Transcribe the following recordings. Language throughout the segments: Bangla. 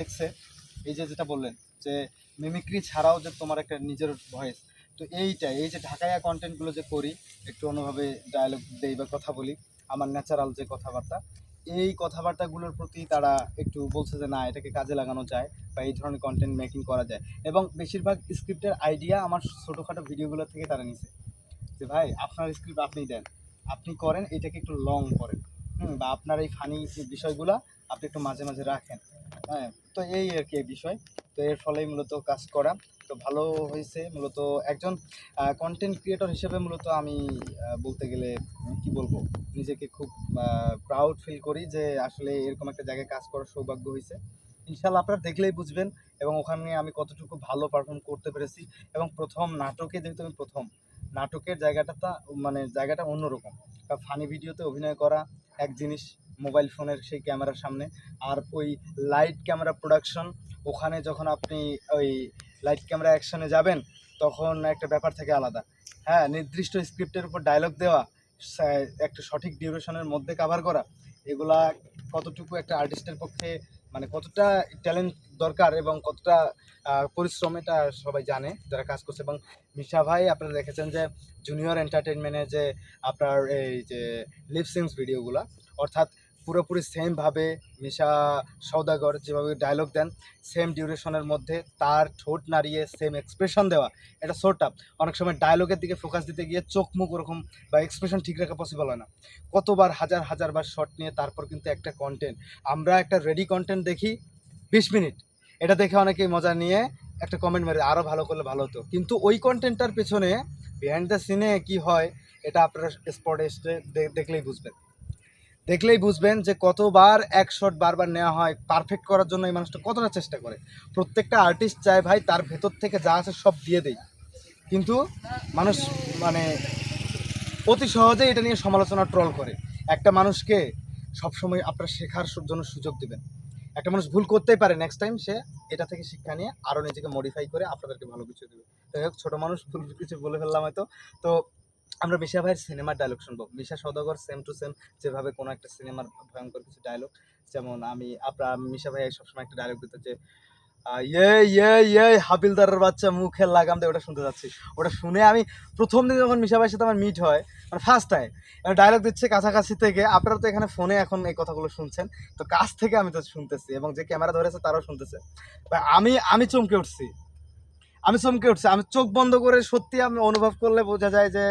দেখছে এই যে যেটা বললেন, যে মিমিক্রি ছাড়াও যে তোমার একটা নিজের ভয়েস তো এইটা, এই যে ঢাকাইয়া কন্টেন্টগুলো যে করি, একটু অন্যভাবে ডায়ালগ দেই বা কথা বলি, আমার ন্যাচারাল যে কথাবার্তা, এই কথাবার্তাগুলোর প্রতি তারা একটু বলছে যে না, এটাকে কাজে লাগানো যায় বা এই ধরনের কন্টেন্ট মেকিং করা যায়। এবং বেশিরভাগ স্ক্রিপ্টের আইডিয়া আমার ছোটোখাটো ভিডিওগুলো থেকে তারা নিছে। যে ভাই, আপনার স্ক্রিপ্ট আপনি দেন, আপনি করেন, এটাকে একটু লং করেন। হুম, বা আপনার এই ফানি বিষয়গুলো, আপনি একটু মাঝে মাঝে রাখেন। হ্যাঁ তো এই আর কি বিষয়। তো এর ফলেই মূলত কাজ করা। তো ভালো হয়েছে মূলত একজন কন্টেন্ট ক্রিয়েটর হিসেবে মূলত আমি বলতে গেলে কি বলব? নিজেকে খুব প্রাউড ফিল করি যে আসলে এরকম একটা জায়গায় কাজ করার সৌভাগ্য হয়েছে। ইনশাল্লাহ আপনারা দেখলেই বুঝবেন এবং ওখানে আমি কতটুকু ভালো পারফর্ম করতে পেরেছি এবং প্রথম নাটকে যেহেতু আমি প্রথম, নাটকের জায়গাটা মানে জায়গাটা অন্যরকম। ফানি ভিডিওতে অভিনয় করা এক জিনিস মোবাইল ফোনের সেই ক্যামেরার সামনে। আর ওই লাইট ক্যামেরা প্রোডাকশন ওখানে যখন আপনি ওই লাইট ক্যামেরা অ্যাকশনে যাবেন, তখন একটা ব্যাপার থেকে আলাদা। হ্যাঁ নির্দিষ্ট স্ক্রিপ্টের উপর ডায়লগ দেওয়া একটা সঠিক ডিউরেশনের মধ্যে কাভার করা, এগুলা কতটুকু একটা আর্টিস্টের পক্ষে মানে কতটা ট্যালেন্ট দরকার এবং কতটা পরিশ্রম এটা সবাই জানে, যারা কাজ করছে। এবং মিশা ভাই, আপনারা দেখেছেন যে জুনিয়র এন্টারটেনমেন্টে যে আপনার এই যে লিপসিংস ভিডিওগুলো অর্থাৎ পুরোপুরি সেমভাবে মিশা সৌদাগর যেভাবে ডায়লগ দেন সেম ডিউরেশনের মধ্যে তার ঠোঁট নাড়িয়ে সেম এক্সপ্রেশন দেওয়া, এটা সোর্ট আপ অনেক সময় ডায়লগের দিকে ফোকাস দিতে গিয়ে চোখ মুখ ওরকম বা এক্সপ্রেশন ঠিক রাখা পসিবল হয় না। কতবার, হাজার হাজার বার শট নিয়ে তারপর কিন্তু একটা কন্টেন্ট আমরা একটা রেডি কন্টেন্ট দেখি বিশ মিনিট। এটা দেখে অনেকেই মজা নিয়ে একটা কমেন্ট মেরে আরও ভালো করলে ভালো হতো। কিন্তু ওই কন্টেন্টটার পেছনে বিহাইন্ড দ্য সিনে কি হয়, এটা আপনারা স্পটে এসে দেখলেই বুঝবেন। দেখলেই বুঝবেন যে কতবার এক শট বারবার নেওয়া হয় পারফেক্ট করার জন্য এই মানুষটা কতটা চেষ্টা করে। প্রত্যেকটা আর্টিস্ট চায় ভাই তার ভেতর থেকে যা আছে সব দিয়ে দেই। কিন্তু মানুষ মানে অতি সহজেই এটা নিয়ে সমালোচনা ট্রল করে। একটা মানুষকে সবসময় আপনারা শেখার জন্য সুযোগ দেবেন। একটা মানুষ ভুল করতেই পারে নেক্সট টাইম সে এটা থেকে শিক্ষা নিয়ে আরও নিজেকে মডিফাই করে আপনাদেরকে ভালো কিছু দেবে। যাই হোক, ছোটো মানুষ ভুল কিছু বলে ফেললাম হয়তো। তো আমরা মিশা ভাইয়ের সিনেমার ডায়লগ শুনব। Misha Sawdagar same to same যেভাবে কোনো একটা সিনেমার ভয়ঙ্কর কিছু ডায়লগ যেমন আমি আপনার মিশা ভাই সবসময় একটা ডায়লগ দিতে যে ইয়ে ইয়ে ইয়ে হাবিলদারের বাচ্চা মুখে লাগাম দিয়ে ওটা শুনতে যাচ্ছি। ওটা শুনে আমি প্রথম দিন যখন মিশা ভাইয়ের সাথে আমার মিট হয় মানে ফার্স্ট টাইম ডায়লগ দিচ্ছে কাছাকাছি থেকে, আপনারা তো এখানে ফোনে এখন এই কথাগুলো শুনছেন, তো কাছ থেকে আমি তো শুনতেছি এবং যে ক্যামেরা ধরেছে তারাও শুনতেছে। আমি আমি চমকে উঠছি। আমি চমকে উঠছি, আমি চোখ বন্ধ করে সত্যি আমি অনুভব করলে বোঝা যায় যে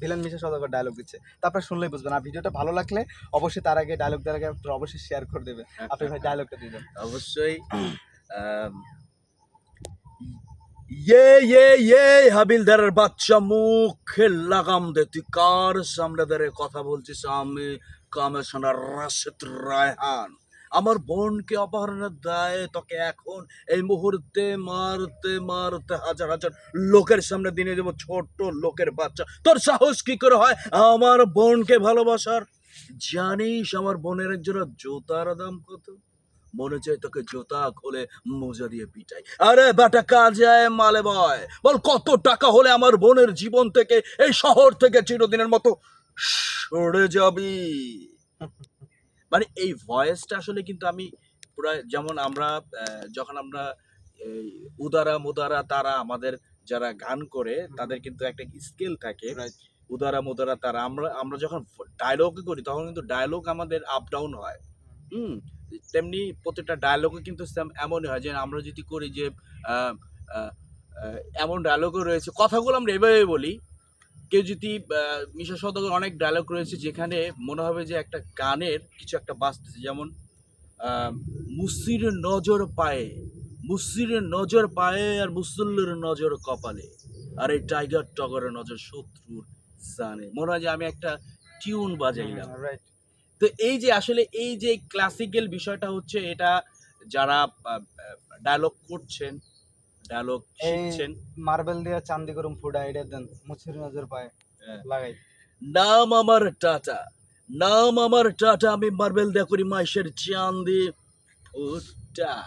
ভিলেন মিশা সদাগর ডায়লগ দিচ্ছে। তারপরে শুনলেই বুঝবেন। আর ভিডিওটা ভালো লাগলে অবশ্যই তার আগে ডায়লগ দেওয়ার আগে আপনারা অবশ্যই শেয়ার করে দেবেন। আপনি ভাই ডায়লগটা দিবেন অবশ্যই ইয়ে ইয়ে ইয়ে হাবিলদারের বাচ্চা মুখে লাগাম দে। তুই কার সামনে দাঁড়িয়ে কথা বলছিস? আমি কামেশনার রাশেদ রায়হান। আমার বোনকে অপহরণের দায়ে, তোকে এখন এই মুহূর্তে মারতে মারতে হাজার হাজার লোকের সামনে দিনে দেবো ছোট্ট লোকের বাচ্চা। তোর সাহস কি করে হয়? আমার বোনকে ভালোবাসার? জানিস আমার বোনের জোড়া জুতার দাম কত? মনে চাই তোকে জুতা খুলে মোজা দিয়ে পিটাই। আরে বেটা, কাজে মালে বয়। বল, কত টাকা হলে আমার বোনের জীবন থেকে এই শহর থেকে চিরদিনের মতো সরে যাবি? মানে এই ভয়েসটা আসলে কিন্তু আমি পুরো যেমন আমরা যখন আমরা এই উদারা মুদারা তারা আমাদের যারা গান করে তাদের কিন্তু একটা স্কেল থাকে। উদারা মুদারা তারা আমরা আমরা যখন ডায়লগ করি তখন কিন্তু ডায়লগ আমাদের আপ ডাউন হয়। হুম। তেমনি প্রত্যেকটা ডায়লগে কিন্তু এমনই হয় যে আমরা যদি করি যে এমন ডায়লগও রয়েছে কথাগুলো আমরা এভাবে বলি কেউ যদি মিশা সদকের অনেক ডায়লগ রয়েছে যেখানে মনে হবে যে একটা গানের কিছু একটা বাজতেছে। যেমন মুসির নজর পায়ে মুসির নজর পায়ে আর মুসল্লির নজর কপালে আর এই টাইগার টগরের নজর শত্রুর জানে। মনে হয় যে আমি একটা টিউন বাজাইলাম। রাইট তো এই যে আসলে এই যে ক্লাসিক্যাল বিষয়টা হচ্ছে এটা যারা ডায়লগ করছেন এই- শিখছেন। মার্বেল দিয়ে চান্দি করুম ফুডা এটা দেন মুছির নজর পায় হ্যাঁ। লাগাই। নাম আমার টাটা নাম আমার টাটা আমি মার্বেল দেয়া করি মাইশের চান্দি ফুটা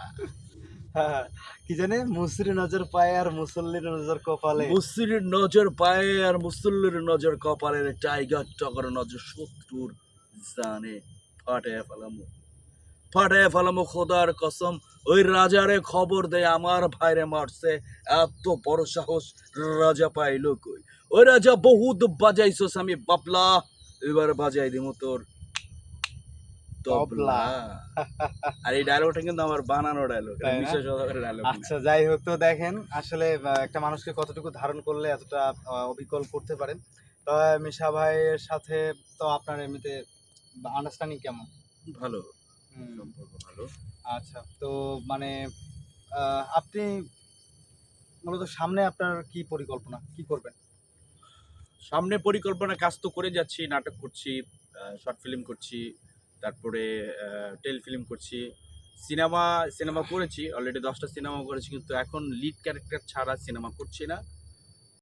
হ্যাঁ, কি জানে? মুসরি নজর পায় আর মুসল্লির নজর কপালে। মুসির নজর পায়ে আর মুসল্লির নজর কপালের টাইগার টগর নজর শত্রুর জানে ফাটে ফেলাম। ফাটে ফেলামো খোদার কসম। ওই রাজারে খবর দেয় আমার ভাইরে মারছে। এত বড় সাহস রাজা পাইলো কই? ওই রাজা বহুত বাজাইছস আমি বাপলা। এবার বাজাই দিমু তোর। তবলা। আর এই ডায়লগটা কিন্তু আমার বানানো ডায়লগ তাই বিশেষ ডায়লগ আচ্ছা যাই হোক তো দেখেন আসলে একটা মানুষকে কতটুকু ধারণ করলে এতটা অবিকল করতে পারেন। তো মিশা ভাইয়ের সাথে তো আপনার এমনিতে আন্ডারস্ট্যান্ডিং কেমন? ভালো। সম্পর্ক ভালো। আচ্ছা তো মানে আপনি মূলত সামনে আপনার কি পরিকল্পনা? কি করবেন? সামনে পরিকল্পনা কাজ তো করে যাচ্ছি নাটক করছি শর্ট ফিল্ম করছি তারপরে টেল ফিল্ম করছি। সিনেমা সিনেমা করেছি অলরেডি দশটা সিনেমা করেছি কিন্তু এখন লিড ক্যারেক্টার ছাড়া সিনেমা করছি না।